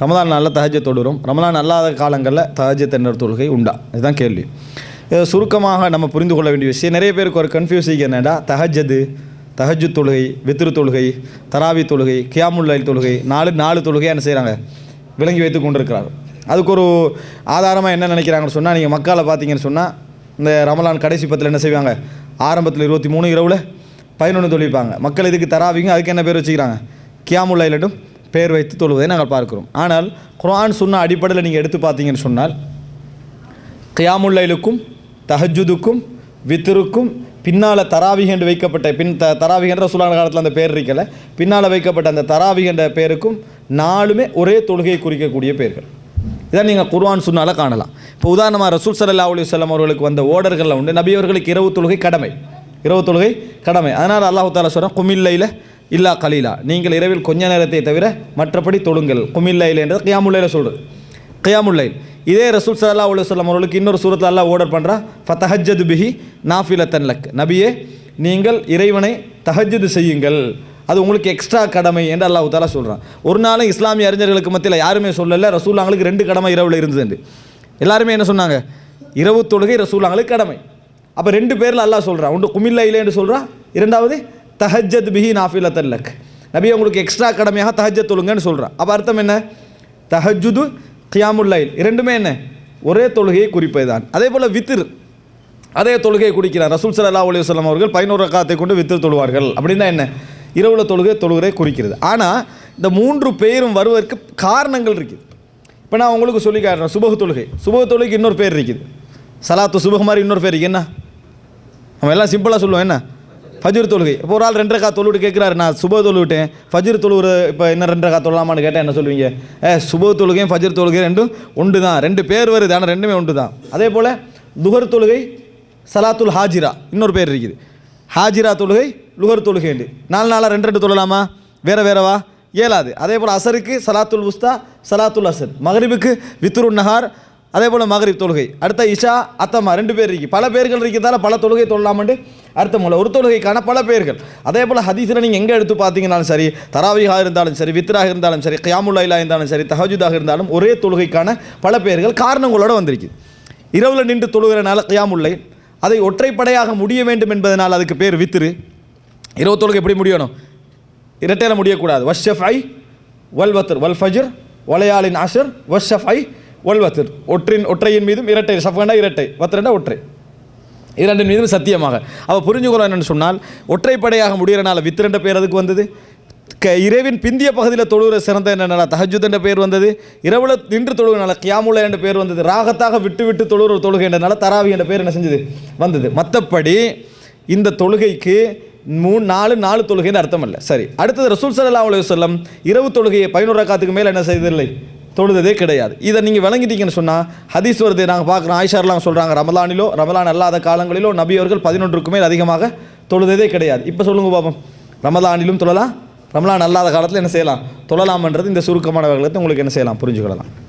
ரமலான் நாளில் தஹஜ தொழுகிறோம் ரமலான் அல்லாத காலங்களில் தஹஜ தென்னர் தொழுகை உண்டா? இதுதான் கேள்வி. இதை சுருக்கமாக நம்ம புரிந்து கொள்ள வேண்டிய விஷயம். நிறைய பேருக்கு ஒரு கன்ஃபியூசிங் என்னடா? தஹஜது தஹஜு தொழுகை வித்ரு தொழுகை தராவி தொழுகை கியாமுல்லைல் தொழுகை நாலு நாலு தொழுகை என்ன செய்கிறாங்க விளங்கி வைத்து கொண்டிருக்கிறாங்க அதுக்கு ஒரு ஆதாரமாக என்ன நினைக்கிறாங்கன்னு சொன்னால் நீங்கள் மக்களை பார்த்தீங்கன்னு சொன்னால் இந்த ரமலான் கடைசி பத்தில் என்ன செய்வாங்க? ஆரம்பத்தில் இருபத்தி மூணு இரவில் பதினொன்று தொழிப்பாங்க மக்கள் இதுக்கு தராவிங்க அதுக்கு என்ன பேர் வச்சுக்கிறாங்க? கியாமுல்லைலட்டும் பேர் வைத்து தொழுவதை நாங்கள் பார்க்கிறோம். ஆனால் குர்ஆன் சொன்ன அடிப்படையில் நீங்கள் எடுத்து பார்த்தீங்கன்னு சொன்னால் கியாமுல்லைலுக்கும் தஹஜுதுக்கும் வித்திருக்கும் பின்னால் தராவிக என்று வைக்கப்பட்ட பின் த தராவிகன்ற காலத்தில் அந்த பேர் இருக்கல பின்னால் வைக்கப்பட்ட அந்த தராவிக என்ற பேருக்கும் நாலுமே ஒரே தொழுகையை குறிக்கக்கூடிய பேர்கள். இதான் நீங்கள் குர்வான் சொன்னால காணலாம். இப்போ உதாரணமாக ரசூல் சல்லா அலி சொல்லம் அவர்களுக்கு வந்த ஓடர்களில் உண்டு நபி அவர்களுக்கு இரவு தொழுகை கடமை. இரவு தொழுகை கடமை. அதனால் அல்லாஹு தாலா சொல்கிறேன் குமில்லையில் இல்லா கலீலா. நீங்கள் இரவில் கொஞ்ச நேரத்தை தவிர மற்றபடி தொழுங்கள். குமில்லையில் என்றது கியாமுல்லையில் சொல்கிறது கியாமுல்லைல் இதே ரசூல் சல்லா உலக சொல்லம் அவர்களுக்கு இன்னொரு சூரத்தில் அல்லா ஓர்டர் பண்ணுறா ஃபத்தஹஜது பிஹி நாஃபில தன்லக் நபியே நீங்கள் இறைவனை தஹஜது செய்யுங்கள். அது உங்களுக்கு எக்ஸ்ட்ரா கடமை என்று அல்லாஹ் தாலா சொல்கிறான் ஒரு நாளும் இஸ்லாமிய அறிஞர்களுக்கு மத்தியில் யாருமே சொல்லலை. ரசூலாங்களுக்கு ரெண்டு கடமை இரவில் இருந்ததுண்டு எல்லாருமே என்ன சொன்னாங்க? இரவு தொழுகை ரசூலாங்களுக்கு கடமை. அப்போ ரெண்டு பேரில் அல்லாஹ் சொல்கிறான் ஒன்று குமில்லையிலே என்று சொல்கிறான் இரண்டாவது தஹஜத் பிஹி நாஃபில தல்லக் நபி உங்களுக்கு எக்ஸ்ட்ரா கடமையாக தஹஜத் தொழுங்கன்னு சொல்கிறான் அப்போ அர்த்தம் என்ன? தஹஜுது கியாமுல்லைல் இரண்டுமே என்ன? ஒரே தொழுகையை குறிப்பது தான். அதே போல் வித்திர் அதே தொழுகையை குறிக்கிறார். ரசூல் சல்லா அலி வல்லம் அவர்கள் பதினோரு ரக்காத்தை கொண்டு வித்திர் தொழுவார்கள். அப்படின்னா என்ன? இரவுல தொழுகை தொழுகிறே குறிக்கிறது. ஆனால் இந்த மூன்று பேரும் வருவதற்கு காரணங்கள் இருக்குது. இப்போ நான் உங்களுக்கு சொல்லி காட்டுறேன். சுபக தொழுகை. சுபக தொழுகைக்கு இன்னொரு பேர் இருக்குது. சலாத்து சுபக மாதிரி இன்னொரு பேர் இருக்குது. என்ன? நம்ம எல்லாம் சிம்பிளாக சொல்லுவோம். என்ன? ஃபஜ்ர் தொழுகை. இப்போ ஒரு ஆள் ரெண்டு ரக்கா தொழுவிட்டு கேட்குறாரு நான் சுப தொழுவிட்டேன். ஃபஜ்ர் தொழுவுற இப்போ என்ன ரெண்டு ரக்கா தொழலாமான்னு கேட்டால் என்ன சொல்லுவீங்க? ஏ சுப தொழுகையும் ஃபஜ்ர் தொழுகை ரெண்டும் ஒன்று தான். ரெண்டு பேர் வருது ஆனால் ரெண்டுமே ஒன்று தான். அதே போல் துகர் தொழுகை சலாத்துல் ஹாஜிரா. இன்னொரு பேர் இருக்குது. ஹாஜிரா தொழுகை லுகர் தொழுகை உண்டு. நாலு நாளாக ரெண்டு ரெண்டு தொழலாமா? வேற வேறவா? இயலாது அதே போல் அசருக்கு சலாத்துல் உஸ்தா சலாத்துல் அசர். மகரிபுக்கு வித்ருன் நஹார் அதே போல் மகரிப் தொழுகை. அடுத்த இஷா அத்தமா ரெண்டு பேர் இருக்கு பல பேர்கள் இருக்கிறதால பல தொழுகை தொழலாமண்டு அர்த்தம் இல்லை ஒரு தொழுகைக்கான பல பேர்கள். அதே போல் ஹதீஸில் நீங்கள் எங்கே எடுத்து பார்த்தீங்கன்னாலும் சரி தராவிகா இருந்தாலும் சரி வித்ராக இருந்தாலும் சரி கியாமுல்லாயிலா இருந்தாலும் சரி தஹஜுதாக இருந்தாலும் ஒரே தொழுகைக்கான பல பேர்கள் காரணங்களோட வந்திருக்கு. இரவில் நின்று தொழுகிறனால கியாமுல்லை அதை ஒற்றைப்படையாக முடிய வேண்டும் என்பதனால் அதுக்கு பேர் வித்திரு இரவு தொழுகை எப்படி முடியணும்? இரட்டையில முடியக்கூடாது. வஷ்ஷஃப் ஐ வல் வத்ர் வல் ஃபஜர் வலையாளின் அஷர் வஷ்ஷஃப் ஐ வல் ஒற்றின் ஒற்றையின் மீதும் இரட்டை சஃபண்டா இரட்டை வத்திரண்டா ஒற்றை. இரண்டின் மீதும் சத்தியமாக. அவள் புரிஞ்சுக்கணும் என்னென்னு சொன்னால் ஒற்றைப்படையாக முடிகிறனால வித்திரண்ட பேர் அதுக்கு வந்தது? க இரவின் பிந்திய பகுதியில் தொழுகிற சிறந்த என்னென்னா தஹஜுத் என்ற பேர் வந்தது. இரவுல நின்று தொழுகிறனால கியாமுல என்ற பேர் வந்தது. ராகத்தாக விட்டு விட்டு தொழுகிற தொழுகை என்றனால தராவி என்ற பேர் என்ன செஞ்சது? வந்தது. மற்றபடி இந்த தொழுகைக்கு மூணு நாலு நாலு தொழுகைன்னு அர்த்தம் இல்லை. சரி. அடுத்தது ரசூல் சல்லா அலைஹி வஸல்லம் இரவு தொழுகையை பதினோரு காத்துக்கு மேலே என்ன செய்ததில்லை? தொழுததே கிடையாது. இதை நீங்கள் விளங்கிட்டீங்கன்னு சொன்னால் ஹதீஸ் வருது நாங்கள் பார்க்குறோம் ஆயிஷார்லாம் சொல்கிறாங்க ரமலானிலோ ரமலான் அல்லாத காலங்களிலோ நபியவர்கள் பதினொன்றுக்குமே பதினொன்றுக்கு மேல் அதிகமாக தொழுததே கிடையாது. இப்போ சொல்லுங்கள் பாப்போம். ரமலானிலும் தொழலாம் ரமலான் அல்லாத காலத்தில் என்ன செய்யலாம்? தொழலாம்ன்றது இந்த சுருக்கமான வகையில் உங்களுக்கு என்ன செய்யலாம்? புரிஞ்சுக்கொள்ளலாம்